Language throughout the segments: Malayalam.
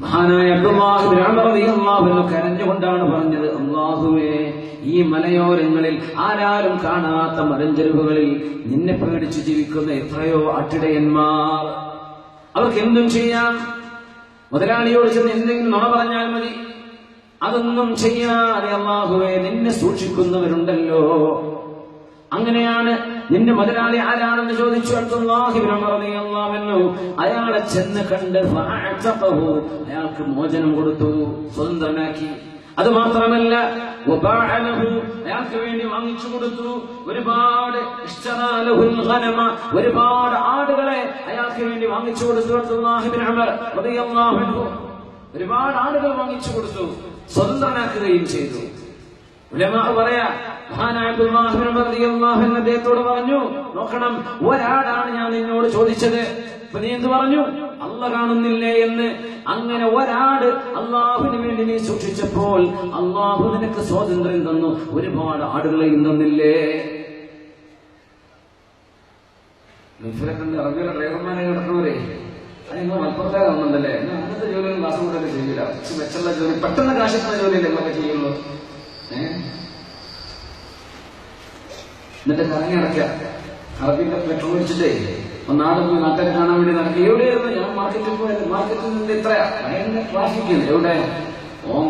മഹാനായ കരഞ്ഞുകൊണ്ടാണ് പറഞ്ഞത് അള്ളാഹുവേ ഈ മലയോരങ്ങളിൽ ആരാരും കാണാത്ത മലഞ്ചെരുവുകളിൽ നിന്നെ പേടിച്ച് ജീവിക്കുന്ന എത്രയോ അട്ടിടയന്മാർ. അവർക്ക് എന്തും ചെയ്യാം. മുതലാളിയോട് ചെന്ന് എന്തെങ്കിലും നുണ പറഞ്ഞാൽ മതി. അതൊന്നും ചെയ്യാതെ അള്ളാഹുവെ നിന്നെ സൂക്ഷിക്കുന്നവരുണ്ടല്ലോ. അങ്ങനെയാണ് നിന്റെ മുതലാളി ആരാണെന്ന് ചോദിച്ചു അയാളെ ചെന്ന് കണ്ട് അയാൾക്ക് മോചനം കൊടുത്തു സ്വതന്ത്രനാക്കി അത് മാത്രമല്ല അയാൾക്ക് വേണ്ടി വാങ്ങിച്ചു കൊടുത്തു. ഒരുപാട് ഒരുപാട് ആടുകളെ അയാൾക്ക് വേണ്ടി വാങ്ങിച്ചു കൊടുത്തു ഒരുപാട് ആടുകൾ വാങ്ങിച്ചു കൊടുത്തു സ്വതന്ത്രനാക്കുകയും ചെയ്തു. പറയാ അദ്ദേഹത്തോട് പറഞ്ഞു നോക്കണം ഒരാടാണ് ഞാൻ നിന്നോട് ചോദിച്ചത്. അപ്പൊ നീ എന്ത് പറഞ്ഞു? അല്ല കാണുന്നില്ലേ എന്ന്. അങ്ങനെ ഒരാട് അള്ളാഹുവിന് വേണ്ടി നീ സൂക്ഷിച്ചപ്പോൾ അള്ളാഹു നിനക്ക് സ്വാതന്ത്ര്യം തന്നു. ഒരുപാട് ആടുകളെ തന്നില്ലേ ഗൾഫിലൊക്കെ ഇറങ്ങിയ ഡ്രൈവർമാരെ കിടക്കുന്നവരെ നിങ്ങൾ മലപ്പുറത്തേക്ക് വന്നിട്ടല്ലേ അങ്ങനത്തെ ജോലിയൊന്നും ക്ലാസ് ചെയ്യില്ല മെച്ചുള്ള ജോലി പെട്ടെന്ന് കാശത്തുള്ള ജോലിയല്ലേ നിങ്ങളൊക്കെ ചെയ്യുള്ളൂ? ഏഹ് എന്നിട്ട് കറങ്ങി നടക്കുക അറബിന്റെ പെട്രോൾ അടിച്ചിട്ടേ ഒന്നാട് പോയി നാട്ടുകാരെ കാണാൻ വേണ്ടി നടക്കുക എവിടെയായിരുന്നു ഞാൻ മാർക്കറ്റിൽ പോയത് മാർക്കറ്റിൽ നിന്ന് ഇത്ര ഭയങ്കര ട്രാഫിക് എവിടെ ഓം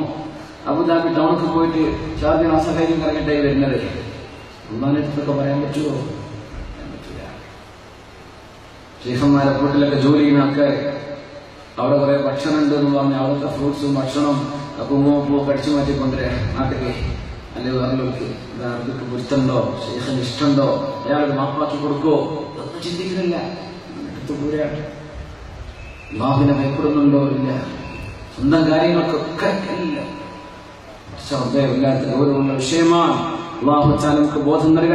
അബുദാബി ടൗണിൽ പോയിട്ട് ഷാർജ അസഹര്യം കറങ്ങിയിട്ടായി വരുന്നത് ഒന്നാനടുത്തൊക്കെ പറയാൻ പറ്റുമോ പറയാൻ പറ്റില്ല ഷെയ്ഖന്മാരെ വീട്ടിലൊക്കെ ജോലി ചെയ്യുന്ന ആൾക്കാർ അവിടെ കുറെ ഭക്ഷണം ഉണ്ട് എന്ന് പറഞ്ഞ് അവിടുത്തെ ഫ്രൂട്ട്സും ഭക്ഷണം കുമ്മോ പൂ കടിച്ചു മാറ്റി കൊണ്ടുവരാ നാട്ടിലേക്ക് അല്ലെങ്കിൽ വേറെല്ലോർക്ക് അവർക്ക് പൊരുത്തമുണ്ടോ? ശേഷം ഇഷ്ടമുണ്ടോ? അയാൾ മാപ്പാക്കി കൊടുക്കോ? അതൊന്നും ചിന്തിക്കുന്നില്ല. അള്ളാഹുവിനെ ഭയപ്പെടുന്നുണ്ടോ ഇല്ല? സ്വന്തം കാര്യങ്ങൾക്കൊക്കെ ഇല്ല ശ്രദ്ധയില്ലാത്ത ഗൗരവമുള്ള വിഷയമാണ്. അള്ളാഹു നമുക്ക് ബോധം നൽകി